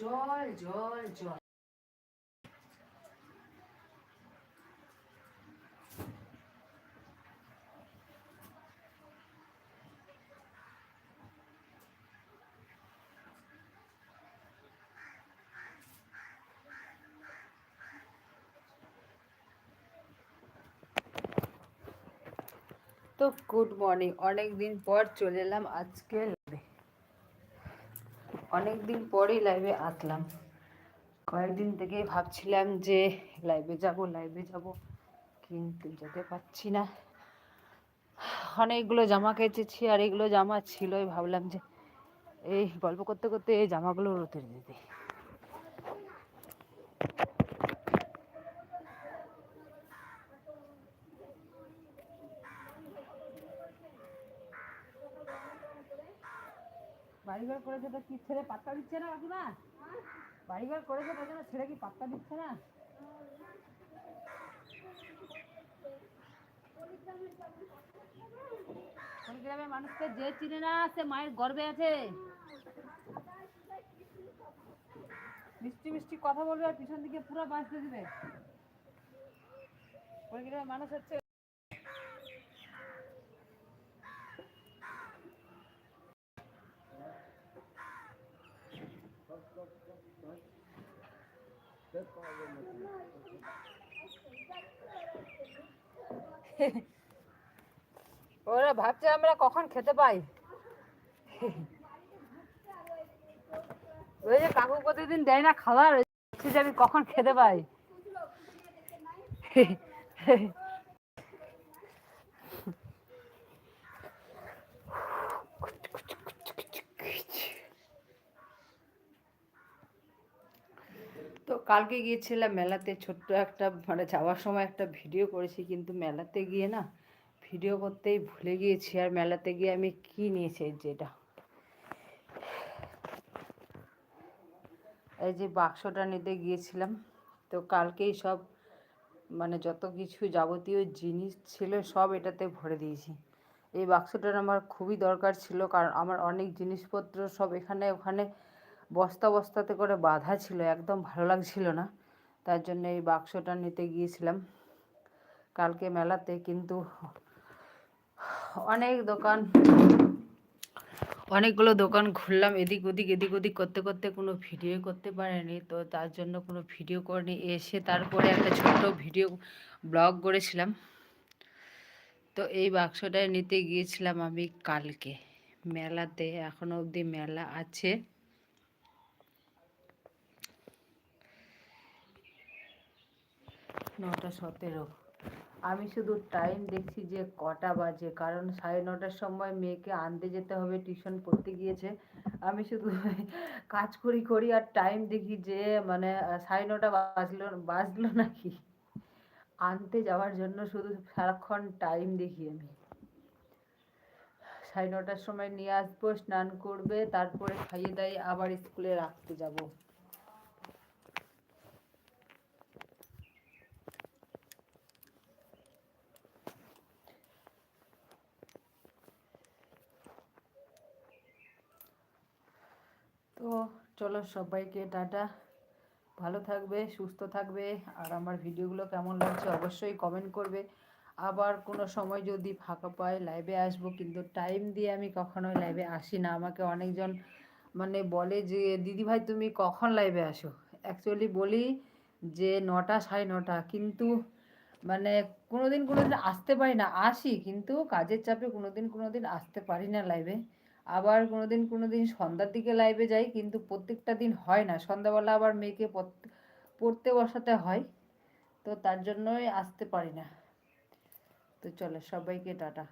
জল জল জল তো গুড মর্নিং অনেক দিন পর চলে এলাম আজকে লাইভে অনেক দিন পরই লাইভে আসলাম। কয়েকদিন থেকে ভাবছিলাম যে লাইভে যাব লাইভে যাব, কিন্তু যেতে পারছি না। অনেকগুলো জামা কেচেছি আর এগুলো জামা ছিলই, ভাবলাম যে, এই গল্প করতে করতে এই জামাগুলো রোদে দিতে। বাড়িঘর করেছে তো কি ছেলে পাত্তা দিচ্ছে না কাকিমা? বাড়িঘর করেছে তার জন্য ছেলে কি পাত্তা দিচ্ছে না? গ্রামের মানুষকে যে চিনে না, সে মায়ের গর্বে আছে। মিষ্টি মিষ্টি কথা বলবে আর পিছন দিকে পুরো বাঁচতে দিবে। গ্রামের মানুষ হচ্ছে ওরা ভাবছে আমরা কখন খেতে পাই। ওই যে কাকু প্রতিদিন দেয় না খাবার যে আমি কখন খেতে পাই তো কালকে গিয়েছিলাম মেলাতে, ছোট্ট একটা মানে যাওয়ার সময় একটা ভিডিও করেছি, কিন্তু মেলাতে গিয়ে না ভিডিও করতেই ভুলে গিয়েছি। আর মেলাতে গিয়ে আমি কি নিয়েছি যেটা? এই যে বাক্সটা নিতে গিয়েছিলাম, তো কালকেই সব মানে যত কিছু যাবতীয় জিনিস ছিল সব এটাতে ভরে দিয়েছি। এই বাক্সটার আমার খুবই দরকার ছিল, কারণ আমার অনেক জিনিসপত্র সব এখানে ওখানে বস্তা বস্তাতে করে বাঁধা ছিল, একদম ভালো লাগছিল না। তার জন্য এই বাক্সটা নিতে গিয়েছিলাম। কালকে মেলাতে কিন্তু অনেক দোকান, অনেকগুলো দোকান ঘুরলাম। এদিক ওদিক এদিক ওদিক করতে করতে কোনো ভিডিও করতে পারেনি, তো তার জন্য কোনো ভিডিও করিনি। এসে তারপরে একটা ছোট্ট ভিডিও ব্লগ করেছিলাম। তো এই বাক্সটা নিতে গিয়েছিলাম আমি কালকে। মেলাতে এখনও অবধি মেলা আছে। নটা সতেরো। আমি শুধু টাইম দেখছি যে কটা বাজে, কারণ সাড়ে নটার সময় মেয়েকে আনতে যেতে হবে টিউশন পড়তে গিয়েছে। আমি শুধু কাজ করি করি আর টাইম দেখি যে মানে সাড়ে নটা বাজলো বাজলো নাকি? আনতে যাওয়ার জন্য শুধু সারাক্ষণ টাইম দেখি আমি। সাড়ে নটার সময় নিয়ে আসব, স্নান করবে, তারপরে খাইয়ে দাইয়ে আবার স্কুলে রাখতে যাব। তো চলো সবাইকে টাটা। ভালো থাকবে, সুস্থ থাকবে। আর আমার ভিডিওগুলো কেমন লাগছে অবশ্যই কমেন্ট করবে। আবার কোনো সময় যদি ফাঁকা পাই লাইভে আসব, কিন্তু টাইম দিয়ে আমি কখনোই লাইভে আসি না। আমাকে অনেকজন মানে বলে যে, দিদি ভাই, তুমি কখন লাইভে আসো? অ্যাকচুয়ালি বলি যে, নটা সাড়ে নটা। কিন্তু মানে কোনো দিন কোনো দিন আসতে পারি না। আসি, কিন্তু কাজের চাপে কোনো দিন কোনো দিন আসতে পারি না লাইভে আবার কোনো দিন কোনো দিন সন্ধ্যার দিকে লাইভে যাই, কিন্তু প্রত্যেকটা দিন হয় না। সন্ধ্যাবেলা আবার মেয়েকে পড়তে বসাতে হয়, তো তার জন্যই আসতে পারি না। তো চলো, সবাইকে টাটা।